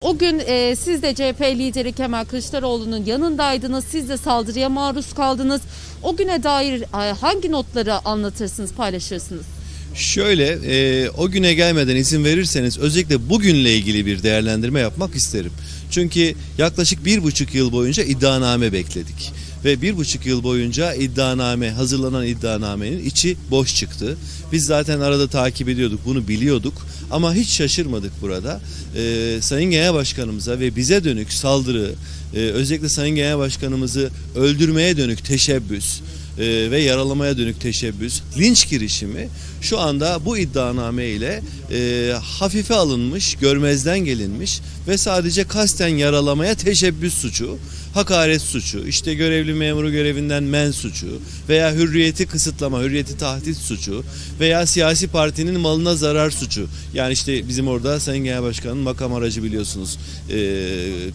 O gün e, siz de CHP lideri Kemal Kılıçdaroğlu'nun yanındaydınız. Siz de saldırıya maruz kaldınız. O güne dair e, hangi notları anlatırsınız, paylaşırsınız? Şöyle e, o güne gelmeden izin verirseniz özellikle bugünle ilgili bir değerlendirme yapmak isterim. Çünkü yaklaşık bir buçuk yıl boyunca iddianame bekledik. Ve bir buçuk yıl boyunca iddianame, hazırlanan iddianamenin içi boş çıktı. Biz zaten arada takip ediyorduk, bunu biliyorduk. Ama hiç şaşırmadık burada. Ee, Sayın Genel Başkanımıza ve bize dönük saldırı, e, özellikle Sayın Genel Başkanımızı öldürmeye dönük teşebbüs, e, ve yaralamaya dönük teşebbüs, linç girişimi şu anda bu iddianame ile e, hafife alınmış, görmezden gelinmiş ve sadece kasten yaralamaya teşebbüs suçu, hakaret suçu, işte görevli memuru görevinden men suçu veya hürriyeti kısıtlama, hürriyeti tahdit suçu veya siyasi partinin malına zarar suçu. Yani işte bizim orada Sayın Genel Başkan'ın makam aracı biliyorsunuz e,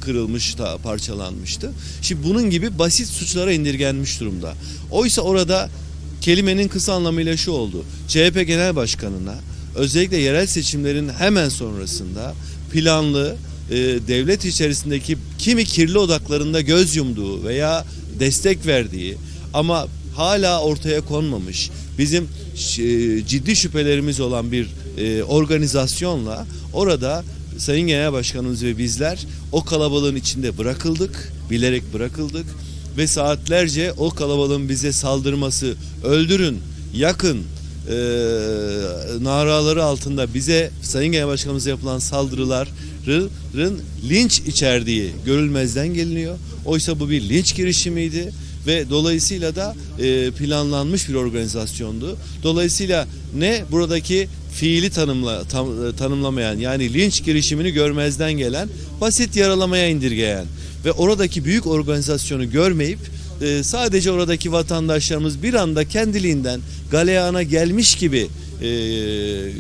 kırılmış, da, parçalanmıştı. Şimdi bunun gibi basit suçlara indirgenmiş durumda. Oysa orada kelimenin kısa anlamıyla şu oldu. CHP Genel Başkanı'na özellikle yerel seçimlerin hemen sonrasında planlı e, devlet içerisindeki kimi kirli odaklarında göz yumduğu veya destek verdiği ama hala ortaya konmamış bizim e, ciddi şüphelerimiz olan bir e, organizasyonla orada Sayın Genel Başkanımız ve bizler o kalabalığın içinde bırakıldık, bilerek bırakıldık ve saatlerce o kalabalığın bize saldırması, öldürün, yakın e, naraları altında bize Sayın Genel Başkanımıza yapılan saldırıların linç içerdiği görülmezden geliniyor. Oysa bu bir linç girişimiydi ve dolayısıyla da e, planlanmış bir organizasyondu. Dolayısıyla ne buradaki fiili tanımla, tam, e, tanımlamayan yani linç girişimini görmezden gelen basit yaralamaya indirgeyen ve oradaki büyük organizasyonu görmeyip e, sadece oradaki vatandaşlarımız bir anda kendiliğinden galeyana gelmiş gibi e,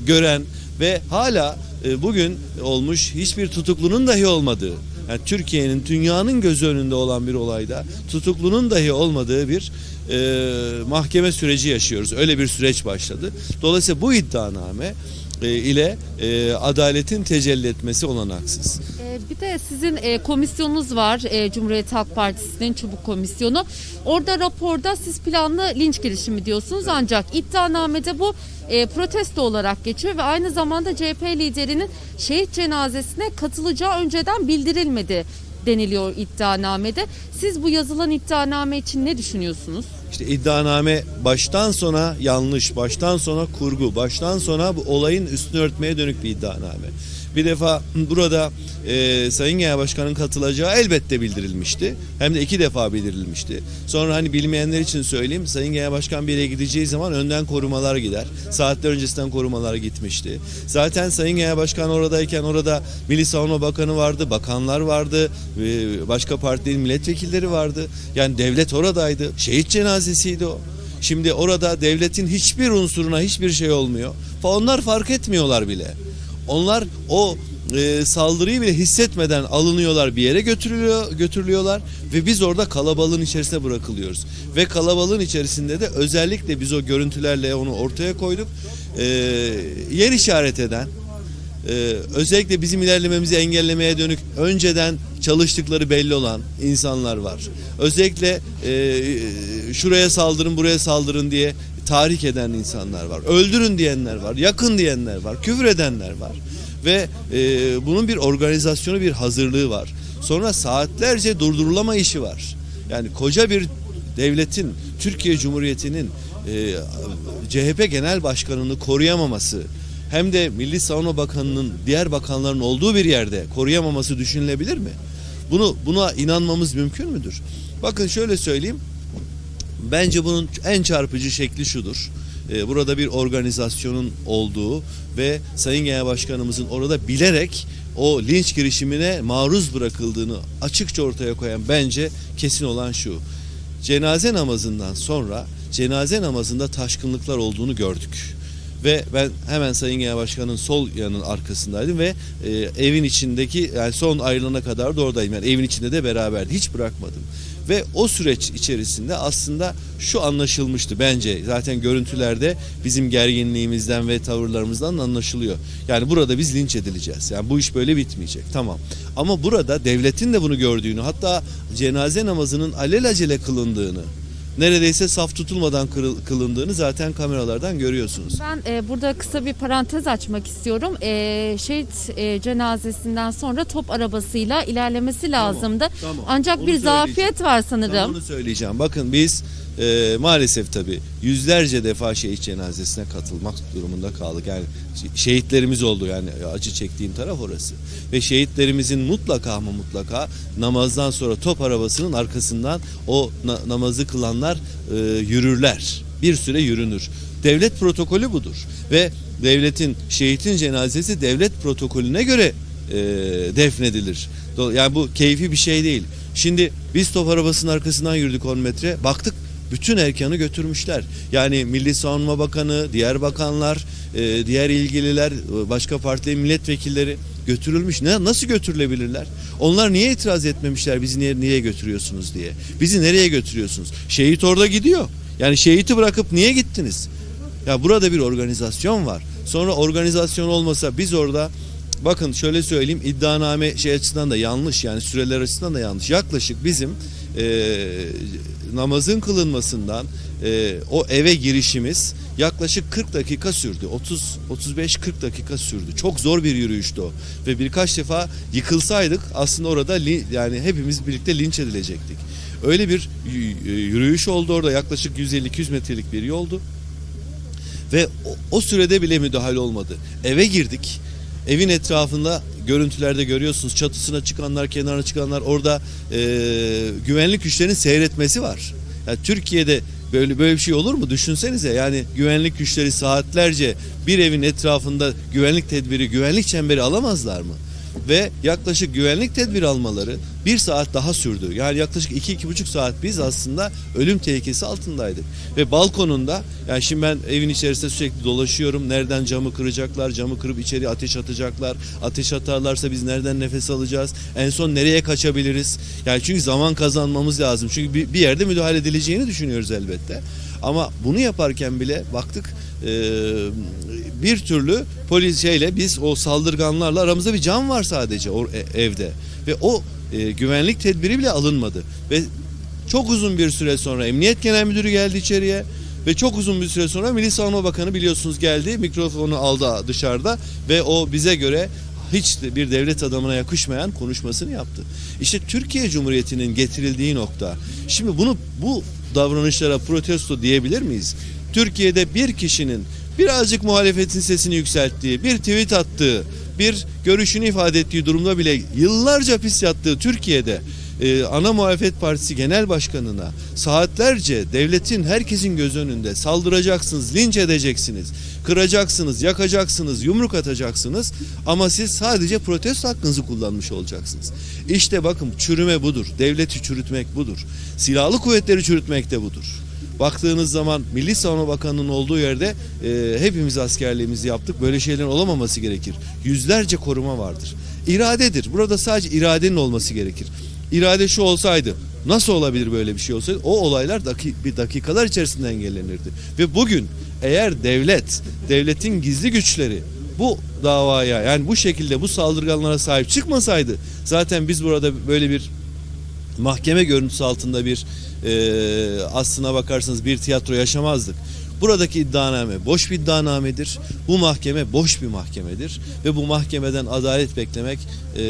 gören ve hala e, bugün olmuş hiçbir tutuklunun dahi olmadığı yani Türkiye'nin dünyanın gözü önünde olan bir olayda tutuklunun dahi olmadığı bir e, mahkeme süreci yaşıyoruz. Öyle bir süreç başladı. Dolayısıyla bu iddianame e, ile e, adaletin tecelli etmesi olanaksız. E, bir de sizin e, komisyonunuz var. E, Cumhuriyet Halk Partisi'nin çubuk komisyonu. Orada raporda siz planlı linç girişimi diyorsunuz ancak iddianamede bu e, protesto olarak geçiyor ve aynı zamanda CHP liderinin şehit cenazesine katılacağı önceden bildirilmedi deniliyor iddianamede. Siz bu yazılan iddianame için ne düşünüyorsunuz? İşte iddianame baştan sona yanlış, baştan sona kurgu, baştan sona bu olayın üstünü örtmeye dönük bir iddianame. Bir defa burada e, Sayın Genel Başkan'ın katılacağı elbette bildirilmişti. Hem de iki defa bildirilmişti. Sonra hani bilmeyenler için söyleyeyim. Sayın Genel Başkan bir yere gideceği zaman önden korumalar gider. Saatler öncesinden korumalar gitmişti. Zaten Sayın Genel Başkan oradayken orada Milli Savunma Bakanı vardı, bakanlar vardı, e, başka partilerin milletvekilleri vardı. Yani devlet oradaydı. Şehit cenazesiydi o. Şimdi orada devletin hiçbir unsuruna hiçbir şey olmuyor. Onlar fark etmiyorlar bile. Onlar o e, saldırıyı bile hissetmeden alınıyorlar bir yere götürülüyor götürülüyorlar ve biz orada kalabalığın içerisine bırakılıyoruz. Ve kalabalığın içerisinde de özellikle biz o görüntülerle onu ortaya koyduk. E, yer işaret eden e, özellikle bizim ilerlememizi engellemeye dönük önceden çalıştıkları belli olan insanlar var. Özellikle e, şuraya saldırın buraya saldırın diye tahrik eden insanlar var öldürün diyenler var yakın diyenler var küfür edenler var ve e, bunun bir organizasyonu bir hazırlığı var. Sonra saatlerce durdurulama işi var. Yani koca bir devletin Türkiye Cumhuriyeti'nin e, CHP Genel Başkanı'nı koruyamaması hem de Milli Savunma Bakanı'nın diğer bakanların olduğu bir yerde koruyamaması düşünülebilir mi? Bunu buna inanmamız mümkün müdür? Bakın şöyle söyleyeyim. Bence bunun en çarpıcı şekli şudur. Ee, burada bir organizasyonun olduğu ve Sayın Genel Başkanımızın orada bilerek o linç girişimine maruz bırakıldığını açıkça ortaya koyan bence kesin olan şu. Cenaze namazından sonra cenaze namazında taşkınlıklar olduğunu gördük. Ve ben hemen Sayın Genel Başkan'ın sol yanının arkasındaydım ve e, evin içindeki yani son ayrılana kadar da oradayım. Yani evin içinde de beraberdi. Hiç bırakmadım. Ve o süreç içerisinde aslında şu anlaşılmıştı bence. Zaten görüntülerde bizim gerginliğimizden ve tavırlarımızdan anlaşılıyor. Yani burada biz linç edileceğiz. Yani bu iş böyle bitmeyecek. Tamam. Ama burada devletin de bunu gördüğünü hatta cenaze namazının alelacele kılındığını neredeyse saf tutulmadan kılındığını zaten kameralardan görüyorsunuz. Ben e, burada kısa bir parantez açmak istiyorum. E, şehit e, cenazesinden sonra top arabasıyla ilerlemesi lazımdı. tamam. Ancak Onu bir zafiyet var sanırım. bunu söyleyeceğim. Bakın biz e, maalesef tabii yüzlerce defa şehit cenazesine katılmak durumunda kaldık. Yani şe- şehitlerimiz oldu yani acı çektiğim taraf orası. Ve şehitlerimizin mutlaka ama mutlaka namazdan sonra top arabasının arkasından o na- namazı kılanlar e, yürürler. Bir süre yürünür. Devlet protokolü budur. Ve devletin şehitin cenazesi devlet protokolüne göre e, defnedilir. Yani bu keyfi bir şey değil. Şimdi biz top arabasının arkasından yürüdük 10 metre. Baktık bütün erkanı götürmüşler. Yani Milli Savunma Bakanı, diğer bakanlar, e, diğer ilgililer, e, başka parti milletvekilleri götürülmüş. Ne nasıl götürülebilirler? Onlar niye itiraz etmemişler bizi niye, niye götürüyorsunuz diye? Bizi nereye götürüyorsunuz? Şehit orada gidiyor. Yani şehiti bırakıp niye gittiniz? Ya burada bir organizasyon var. Sonra organizasyon olmasa biz orada bakın şöyle söyleyeyim iddianame şey açısından da yanlış yani süreler açısından da yanlış. Yaklaşık bizim e, namazın kılınmasından e, o eve girişimiz yaklaşık 40 dakika sürdü. 30 35 40 dakika sürdü. Çok zor bir yürüyüştü o. Ve birkaç defa yıkılsaydık aslında orada yani hepimiz birlikte linç edilecektik. Öyle bir yürüyüş oldu orada yaklaşık 150-200 metrelik bir yoldu. Ve o, o sürede bile müdahale olmadı. Eve girdik. Evin etrafında görüntülerde görüyorsunuz çatısına çıkanlar, kenarına çıkanlar orada e, güvenlik güçlerinin seyretmesi var. Yani Türkiye'de böyle böyle bir şey olur mu? Düşünsenize yani güvenlik güçleri saatlerce bir evin etrafında güvenlik tedbiri, güvenlik çemberi alamazlar mı? Ve yaklaşık güvenlik tedbiri almaları bir saat daha sürdü. Yani yaklaşık iki iki buçuk saat biz aslında ölüm tehlikesi altındaydık. Ve balkonunda yani şimdi ben evin içerisinde sürekli dolaşıyorum. Nereden camı kıracaklar, camı kırıp içeri ateş atacaklar. Ateş atarlarsa biz nereden nefes alacağız? En son nereye kaçabiliriz? Yani çünkü zaman kazanmamız lazım. Çünkü bir, bir yerde müdahale edileceğini düşünüyoruz elbette. Ama bunu yaparken bile baktık bir türlü polis şeyle biz o saldırganlarla aramızda bir can var sadece o e- evde ve o e, güvenlik tedbiri bile alınmadı ve çok uzun bir süre sonra Emniyet Genel Müdürü geldi içeriye ve çok uzun bir süre sonra Milli Savunma Bakanı biliyorsunuz geldi mikrofonu aldı dışarıda ve o bize göre hiç bir devlet adamına yakışmayan konuşmasını yaptı. İşte Türkiye Cumhuriyeti'nin getirildiği nokta. Şimdi bunu bu davranışlara protesto diyebilir miyiz? Türkiye'de bir kişinin birazcık muhalefetin sesini yükselttiği, bir tweet attığı, bir görüşünü ifade ettiği durumda bile yıllarca hapis yattığı Türkiye'de e, ana muhalefet partisi genel başkanına saatlerce devletin herkesin göz önünde saldıracaksınız, linç edeceksiniz, kıracaksınız, yakacaksınız, yumruk atacaksınız ama siz sadece protesto hakkınızı kullanmış olacaksınız. İşte bakın çürüme budur, devleti çürütmek budur, silahlı kuvvetleri çürütmek de budur. Baktığınız zaman Milli Savunma Bakanı'nın olduğu yerde e, hepimiz askerliğimizi yaptık. Böyle şeylerin olamaması gerekir. Yüzlerce koruma vardır. İradedir. Burada sadece iradenin olması gerekir. İrade şu olsaydı nasıl olabilir böyle bir şey olsaydı o olaylar daki, bir dakikalar içerisinde engellenirdi. Ve bugün eğer devlet, devletin gizli güçleri bu davaya yani bu şekilde bu saldırganlara sahip çıkmasaydı zaten biz burada böyle bir mahkeme görüntüsü altında bir e, aslına bakarsanız bir tiyatro yaşamazdık. Buradaki iddianame boş bir iddianamedir. Bu mahkeme boş bir mahkemedir ve bu mahkemeden adalet beklemek e,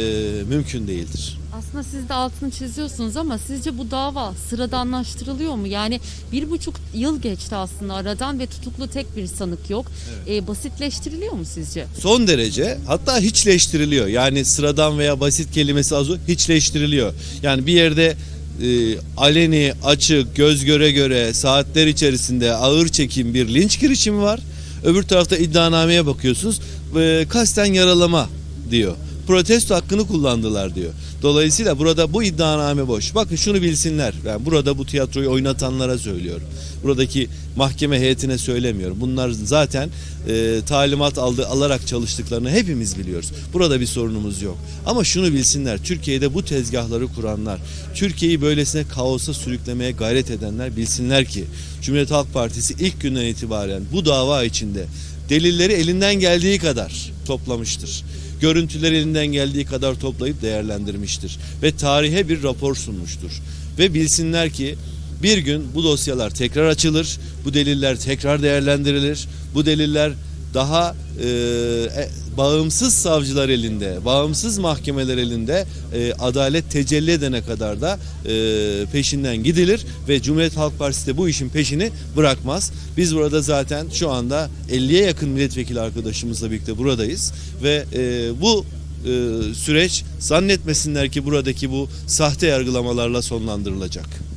mümkün değildir. Aslında siz de altını çiziyorsunuz ama sizce bu dava sıradanlaştırılıyor mu? Yani bir buçuk yıl geçti aslında aradan ve tutuklu tek bir sanık yok. E, basitleştiriliyor mu sizce? Son derece hatta hiçleştiriliyor. Yani sıradan veya basit kelimesi az o hiçleştiriliyor. Yani bir yerde e, aleni, açık, göz göre göre saatler içerisinde ağır çekim bir linç girişimi var. Öbür tarafta iddianameye bakıyorsunuz. E, kasten yaralama diyor. protesto hakkını kullandılar diyor. Dolayısıyla burada bu iddianame boş. Bakın şunu bilsinler. Ben burada bu tiyatroyu oynatanlara söylüyorum. Buradaki mahkeme heyetine söylemiyorum. Bunlar zaten e, talimat aldı, alarak çalıştıklarını hepimiz biliyoruz. Burada bir sorunumuz yok. Ama şunu bilsinler. Türkiye'de bu tezgahları kuranlar, Türkiye'yi böylesine kaosa sürüklemeye gayret edenler bilsinler ki Cumhuriyet Halk Partisi ilk günden itibaren bu dava içinde delilleri elinden geldiği kadar toplamıştır. Görüntüleri elinden geldiği kadar toplayıp değerlendirmiştir ve tarihe bir rapor sunmuştur. Ve bilsinler ki bir gün bu dosyalar tekrar açılır, bu deliller tekrar değerlendirilir, bu deliller daha e, e, bağımsız savcılar elinde, bağımsız mahkemeler elinde e, adalet tecelli edene kadar da e, peşinden gidilir ve Cumhuriyet Halk Partisi de bu işin peşini bırakmaz. Biz burada zaten şu anda 50'ye yakın milletvekili arkadaşımızla birlikte buradayız ve e, bu e, süreç zannetmesinler ki buradaki bu sahte yargılamalarla sonlandırılacak.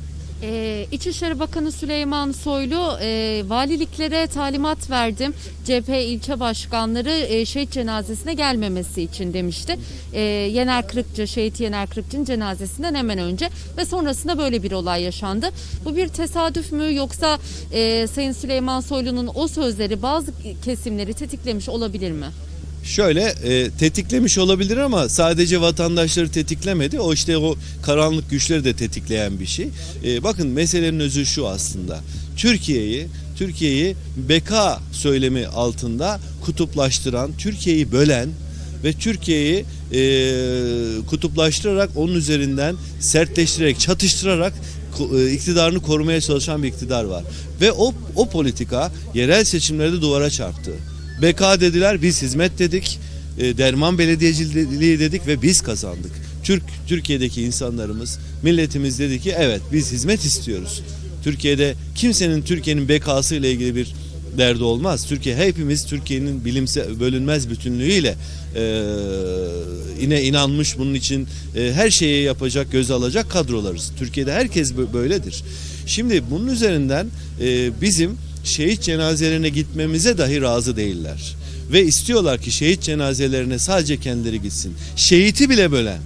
Ee, İçişleri Bakanı Süleyman Soylu e, valiliklere talimat verdim. CHP ilçe başkanları e, şehit cenazesine gelmemesi için demişti. E, Yener Kırıkçı, şehit Yener Kırıkçı'nın cenazesinden hemen önce ve sonrasında böyle bir olay yaşandı. Bu bir tesadüf mü yoksa e, Sayın Süleyman Soylu'nun o sözleri bazı kesimleri tetiklemiş olabilir mi? Şöyle e, tetiklemiş olabilir ama sadece vatandaşları tetiklemedi. O işte o karanlık güçleri de tetikleyen bir şey. E, bakın meselenin özü şu aslında. Türkiye'yi Türkiye'yi beka söylemi altında kutuplaştıran, Türkiye'yi bölen ve Türkiye'yi e, kutuplaştırarak onun üzerinden sertleştirerek, çatıştırarak e, iktidarını korumaya çalışan bir iktidar var. Ve o, o politika yerel seçimlerde duvara çarptı. BK dediler biz hizmet dedik. E, Derman belediyeciliği dedik ve biz kazandık. Türk Türkiye'deki insanlarımız, milletimiz dedi ki evet biz hizmet istiyoruz. Türkiye'de kimsenin Türkiye'nin bekası ile ilgili bir derdi olmaz. Türkiye hepimiz Türkiye'nin bilimsel bölünmez bütünlüğüyle e, yine inanmış bunun için e, her şeyi yapacak, göze alacak kadrolarız. Türkiye'de herkes bö- böyledir. Şimdi bunun üzerinden e, bizim şehit cenazelerine gitmemize dahi razı değiller. Ve istiyorlar ki şehit cenazelerine sadece kendileri gitsin. Şehiti bile bölen,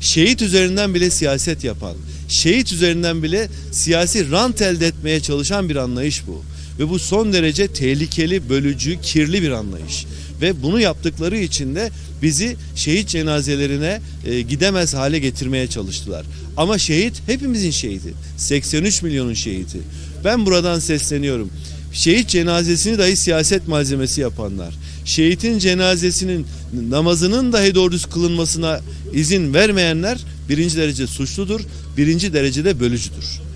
şehit üzerinden bile siyaset yapan, şehit üzerinden bile siyasi rant elde etmeye çalışan bir anlayış bu. Ve bu son derece tehlikeli, bölücü, kirli bir anlayış. Ve bunu yaptıkları için de bizi şehit cenazelerine e, gidemez hale getirmeye çalıştılar. Ama şehit hepimizin şehidi. 83 milyonun şehidi. Ben buradan sesleniyorum. Şehit cenazesini dahi siyaset malzemesi yapanlar, şehitin cenazesinin namazının dahi doğru düz kılınmasına izin vermeyenler birinci derece suçludur, birinci derecede bölücüdür.